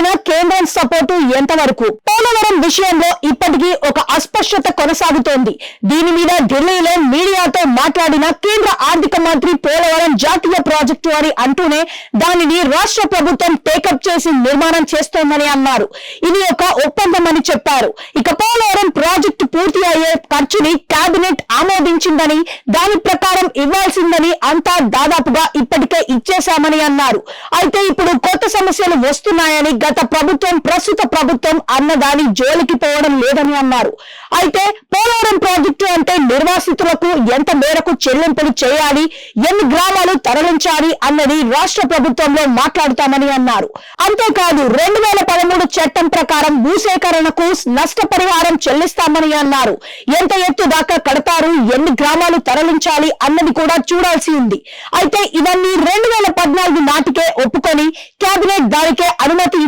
అయినా కేంద్రం సపోర్టు ఎంతవరకు? పోలవరం విషయంలో ఇప్పటికీ ఒక అస్పష్టత కొనసాగుతోంది. దీని మీద ఢిల్లీలో మీడియాతో మాట్లాడిన కేంద్ర ఆర్థిక మంత్రి పోలవరం జాతీయ ప్రాజెక్టు అని అంటూనే దానిని రాష్ట్ర ప్రభుత్వం టేకప్ చేసి నిర్మాణం చేస్తోందని అన్నారు. ఇది ఒక ఒప్పందం అని చెప్పారు. ఇక పోలవరం ప్రాజెక్టు పూర్తి అయ్యే ఖర్చుని కేబినెట్ ఆమోదించిందని దాని ప్రకారం ఇవ్వాల్సిందని అంతా దాదాపుగా ఇప్పటికే ఇచ్చేశామని అన్నారు. అయితే ఇప్పుడు కొత్త సమస్యలు వస్తున్నాయని గత ప్రభుత్వం ప్రస్తుత ప్రభుత్వం అన్నదాని జోలికి పోవడం లేదని అన్నారు. అయితే పోలవరం ప్రాజెక్టు అంటే నిర్వాసితులకు ఎంత మేరకు చెల్లింపులు చేయాలి ఎన్ని గ్రామాలు తరలించాలి అన్నది రాష్ట్ర ప్రభుత్వంలో మాట్లాడుతామని అన్నారు. అంతేకాదు రెండు వేల పదమూడు చట్టం ప్రకారం భూసేకరణకు నష్టపరిహారం చెల్లిస్తామని అన్నారు. ఎంత ఎత్తు దాకా కడతారు ఎన్ని గ్రామాలు తరలించాలి అన్నది కూడా చూడాల్సి ఉంది. అయితే ఇవన్నీ రెండు వేల పద్నాలుగు నాటికే ఒప్పుకొని కేబినెట్ దానికే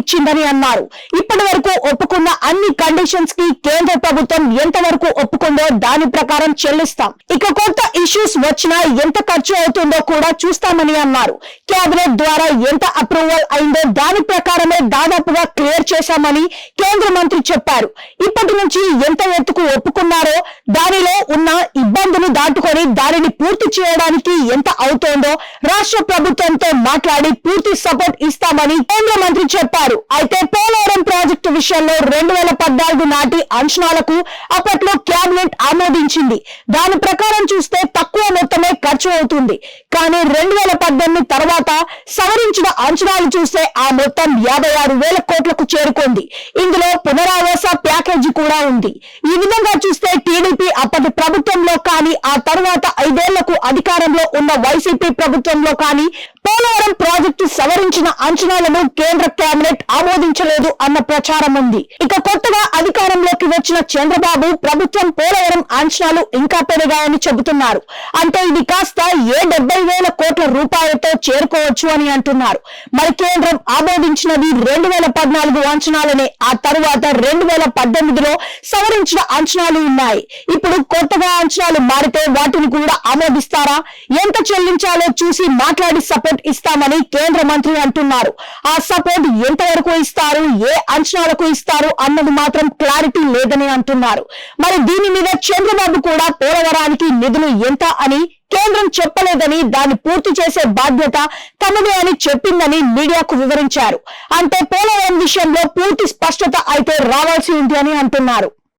ఇచ్చిందని అన్నారు. ఇప్పటి వరకు ఒప్పుకున్న అన్ని కండిషన్స్కి కేంద్ర ప్రభుత్వం ఎంత వరకు ఒప్పుకుందో దాని ప్రకారం చెల్లిస్తాం. ఇక కొత్త ఇష్యూస్ వచ్చినా ఎంత ఖర్చు అవుతుందో కూడా చూస్తామని అన్నారు. కేబినెట్ ద్వారా ఎంత అప్రూవల్ అయిందో దాని ప్రకారమే దాదాపుగా క్లియర్ చేశామని కేంద్ర మంత్రి చెప్పారు. ఇప్పటి నుంచి ఎంత ఎత్తుకు ఒప్పుకున్నారో దానిలో ఉన్న ఇబ్బందులు దాటుకొని దానిని పూర్తి చేయడానికి ఎంత అవుతోందో రాష్ట్ర ప్రభుత్వంతో మాట్లాడి పూర్తి సపోర్ట్ ఇస్తామని కేంద్ర మంత్రి చెప్పారు. అయితే పోలవరం ప్రాజెక్టు విషయంలో రెండు వేల పద్నాలుగు నాటి అంచనాలకు అప్పట్లో కేబినెట్ ఆమోదించింది. దాని ప్రకారం చూస్తే తక్కువ మొత్తమే ఖర్చు అవుతుంది. కానీ రెండు వేల పద్దెనిమిది తర్వాత సవరించిన అంచనాలు చూస్తే ఆ మొత్తం యాభై ఆరు వేల కోట్లకు చేరుకుంది. ఇందులో పునరావాస ప్యాకేజీ కూడా ఉంది. ఈ విధంగా చూస్తే టీడీపీ అప్పటి ప్రభుత్వంలో కానీ ఆ తర్వాత ఐదేళ్ళకు అధికారంలో ఉన్న వైసీపీ ప్రభుత్వంలో కానీ పోలవరం ప్రాజెక్టు సవరించిన అంచనాలను కేంద్ర కేబినెట్ ఆమోదించలేదు అన్న ప్రచారం ఉంది. ఇక కొత్తగా అధికారంలోకి వచ్చిన చంద్రబాబు ప్రభుత్వం పోలవరం అంచనాలు ఇంకా పెరిగాయని చెబుతున్నారు. అంటే ఇది కాస్త ఏ డెబ్బై వేల కోట్ల రూపాయలతో చేరుకోవచ్చు అని అంటున్నారు. మరి కేంద్రం ఆమోదించినది రెండు వేల పద్నాలుగు అంచనాలనే ఆ తరువాత రెండు వేల పద్దెనిమిదిలో సవరించిన అంచనాలు ఉన్నాయి. ఇప్పుడు కొత్తగా అంచనాలు మారితే వాటిని కూడా ఆమోదిస్తారా? ఎంత చెల్లించాలో చూసి మాట్లాడి సపోర్ట్ ఇస్తామని కేంద్ర మంత్రి అంటున్నారు. ఆ సపోర్ట్ ఎంతవరకు ఇస్తారు? ఏ అంచనాలకు ఇస్తారు? అన్నది మాత్రం క్లారిటీ లేదని అంటున్నారు. మరి దీని మీద చంద్రబాబు కూడా పోలవరానికి నిధులు ఎంత అని కేంద్రం చెప్పలేదని దాన్ని పూర్తి చేసే బాధ్యత తమదే అని చెప్పిందని మీడియాకు వివరించారు. అంటే పోలవరం విషయంలో పూర్తి స్పష్టత అయితే రావాల్సి ఉంది అని అంటున్నారు.